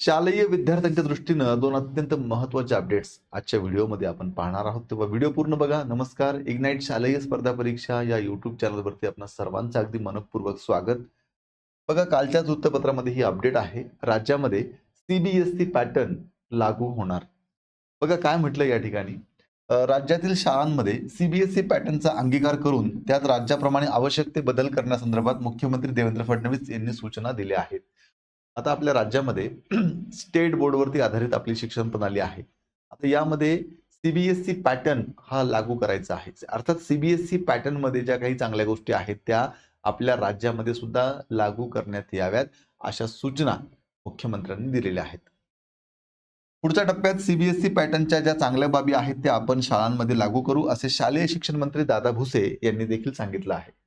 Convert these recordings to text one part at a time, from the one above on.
शालेय विद्यार्थ्यांच्या दृष्टीनं दोन अत्यंत महत्त्वाचे अपडेट्स आजच्या व्हिडिओमध्ये आपण पाहणार आहोत. तेव्हा व्हिडिओ पूर्ण बघा. नमस्कार. इग्नाईट शालेय स्पर्धा परीक्षा या युट्यूब चॅनलवरती आपणा सर्वांचं अगदी मनपूर्वक स्वागत. बघा कालच्या वृत्तपत्रामध्ये ही अपडेट आहे. राज्यामध्ये सीबीएसई पॅटर्न लागू होणार. बघा काय म्हटलं या ठिकाणी? राज्यातील शाळांमध्ये सीबीएसई पॅटर्नचा अंगीकार करून त्यात राज्याप्रमाणे आवश्यक ते बदल करण्यासंदर्भात मुख्यमंत्री देवेंद्र फडणवीस यांनी सूचना दिल्या आहेत. आता आपल्या राज्यामध्ये स्टेट बोर्डवरती आधारित आपली शिक्षण प्रणाली आहे. आता यामध्ये सीबीएसई पॅटर्न हा लागू करायचा आहे. अर्थात सीबीएसई पॅटर्नमध्ये ज्या काही चांगल्या गोष्टी आहेत त्या आपल्या राज्यामध्ये सुद्धा लागू करण्यात याव्यात अशा सूचना मुख्यमंत्र्यांनी दिलेल्या आहेत. पुढच्या टप्प्यात सीबीएसई पॅटर्नच्या ज्या चांगल्या बाबी आहेत त्या आपण शाळांमध्ये लागू करू असे शालेय शिक्षण मंत्री दादा भुसे यांनी देखील सांगितलं आहे.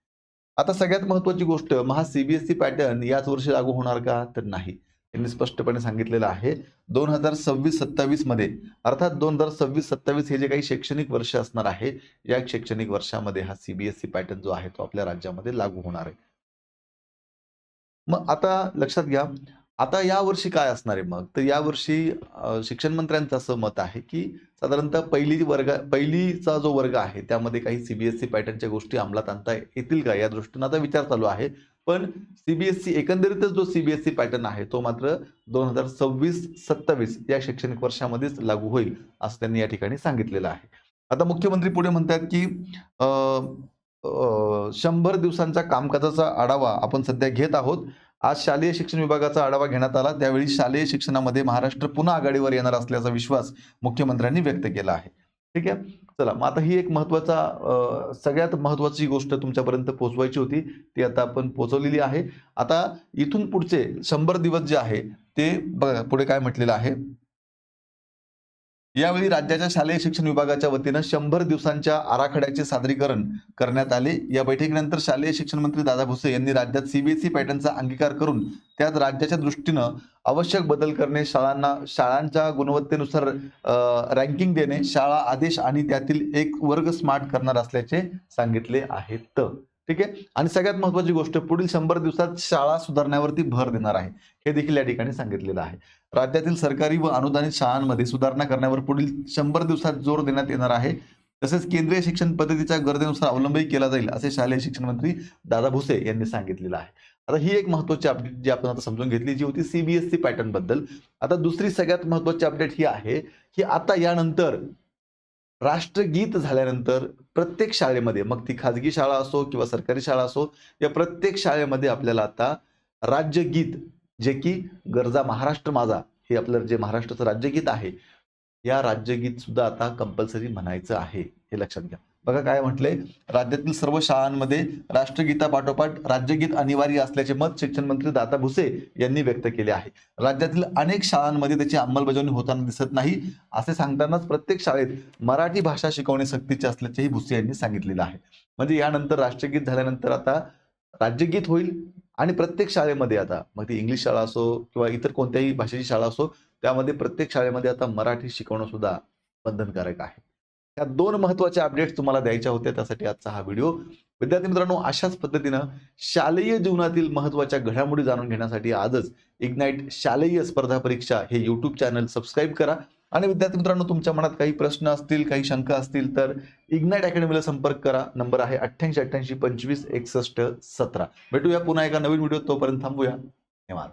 आता सगळ्यात महत्वाची गोष्ट मग सीबीएसई पॅटर्न याच वर्षी लागू होणार का? तर नाही. त्यांनी स्पष्टपणे सांगितलेलं आहे. दोन हजार सव्वीस सत्तावीसमध्ये अर्थात दोन हजार सव्वीस सत्तावीस हे जे काही शैक्षणिक वर्ष असणार आहे या शैक्षणिक वर्षामध्ये हा सीबीएसई पॅटर्न जो आहे तो आपल्या राज्यामध्ये लागू होणार आहे. मग आता लक्षात घ्या आता या वर्षी काय असणार आहे मग? तर यावर्षी शिक्षण मंत्र्यांचं असं मत आहे की साधारणतः पहिली वर्ग पहिलीचा जो वर्ग आहे त्यामध्ये काही सीबीएसई पॅटर्नच्या गोष्टी अंमलात आणता येतील का? या दृष्टीनं आता विचार चालू आहे. पण सीबीएसई एकंदरीतच जो सीबीएसई पॅटर्न आहे तो मात्र दोन हजार सव्वीस सत्तावीस या शैक्षणिक वर्षामध्येच लागू होईल असं त्यांनी या ठिकाणी सांगितलेलं आहे. आता मुख्यमंत्री पुढे म्हणतात की शंभर दिवसांचा कामकाजाचा आढावा आपण सध्या घेत आहोत. आज शालेय शिक्षण विभागाचा आढावा घेण्यात आला. त्यावेळी शालेय शिक्षणामध्ये महाराष्ट्र पुन्हा आघाडीवर येणार असल्याचा विश्वास मुख्यमंत्र्यांनी व्यक्त केला आहे. ठीक आहे? चला मग आता ही एक महत्त्वाचा सगळ्यात महत्वाची गोष्ट तुमच्यापर्यंत पोहोचवायची होती ती आता आपण पोहोचवलेली आहे. आता इथून पुढचे शंभर दिवस जे आहे ते बघा पुढे काय म्हटलेलं आहे. यावेळी राज्याच्या शालेय शिक्षण विभागाच्या वतीनं शंभर दिवसांच्या आराखड्याचे सादरीकरण करण्यात आले. या बैठकीनंतर शालेय शिक्षण मंत्री दादा भुसे यांनी राज्यात सीबीएसई पॅटर्नचा अंगीकार करून त्यात राज्याच्या दृष्टीनं आवश्यक बदल करणे शाळांना शाळांच्या गुणवत्तेनुसार रँकिंग देणे शाळा आदेश आणि त्यातील एक वर्ग स्मार्ट करणार असल्याचे सांगितले आहेत. ठीक आहे? आणि सगळ्यात महत्वाची गोष्ट पुढील शंभर दिवसात शाळा सुधारण्यावरती भर देणार आहे. हे देखील या ठिकाणी सांगितलेलं आहे. राज्यातील सरकारी व अनुदानित शाळांमध्ये सुधारणा करण्यावर पुढील शंभर दिवसात जोर देण्यात येणार आहे. तसेच केंद्रीय शिक्षण पद्धतीच्या गरजेनुसार अवलंबही केला जाईल असे शालेय शिक्षण मंत्री दादा भुसे यांनी सांगितलेलं आहे. आता ही एक महत्वाची अपडेट जी आपण आता समजून घेतली जी होती सीबीएसई पॅटर्नबद्दल. आता दुसरी सगळ्यात महत्वाची अपडेट ही आहे की आता यानंतर राष्ट्रगीत झाल्यानंतर प्रत्येक शाळेमध्ये मग ती खाजगी शाळा असो किंवा सरकारी शाळा असो या प्रत्येक शाळेमध्ये आपल्याला आता राज्यगीत जे की गरजा महाराष्ट्र माझा हे आपलं जे महाराष्ट्राचं राज्यगीत आहे या राज्यगीत सुद्धा आता कंपल्सरी म्हणायचं आहे हे लक्षात घ्या. बघा काय म्हटलंय राज्यातील सर्व शाळांमध्ये राष्ट्रगीतापाठोपाठ राज्यगीत अनिवार्य असल्याचे मत शिक्षण मंत्री दादा भुसे यांनी व्यक्त केले आहे. राज्यातील अनेक शाळांमध्ये त्याची अंमलबजावणी होताना दिसत नाही असे सांगतानाच प्रत्येक शाळेत मराठी भाषा शिकवणे सक्तीचे असल्याचेही भुसे यांनी सांगितलेलं आहे. म्हणजे यानंतर राष्ट्रगीत झाल्यानंतर आता राज्यगीत होईल आणि प्रत्येक शाळेमध्ये आता मग ती इंग्लिश शाळा असो किंवा इतर कोणत्याही भाषेची शाळा असो त्यामध्ये प्रत्येक शाळेमध्ये आता मराठी शिकवणं सुद्धा बंधनकारक आहे. या दोन महत्त्वाच्या अपडेट्स तुम्हाला द्यायच्या होत्या त्यासाठी आजचा हा व्हिडिओ विद्यार्थी मित्रांनो अशाच पद्धतीनं शालेय जीवनातील महत्त्वाच्या घडामोडी जाणून घेण्यासाठी आजच इग्नाईट शालेय स्पर्धा परीक्षा हे यूट्यूब चॅनल सबस्क्राईब करा. आणि विद्यार्थी मित्रांनो तुमच्या मनात काही प्रश्न असतील काही शंका असतील तर इग्नाइट अकॅडमीला संपर्क करा. नंबर आहे अठ्ठ्याऐंशी अठ्ठ्याऐंशी पंचवीस एकसष्ट सतरा. भेटूया पुन्हा एका नवीन व्हिडिओ तोपर्यंत थांबूया. धन्यवाद.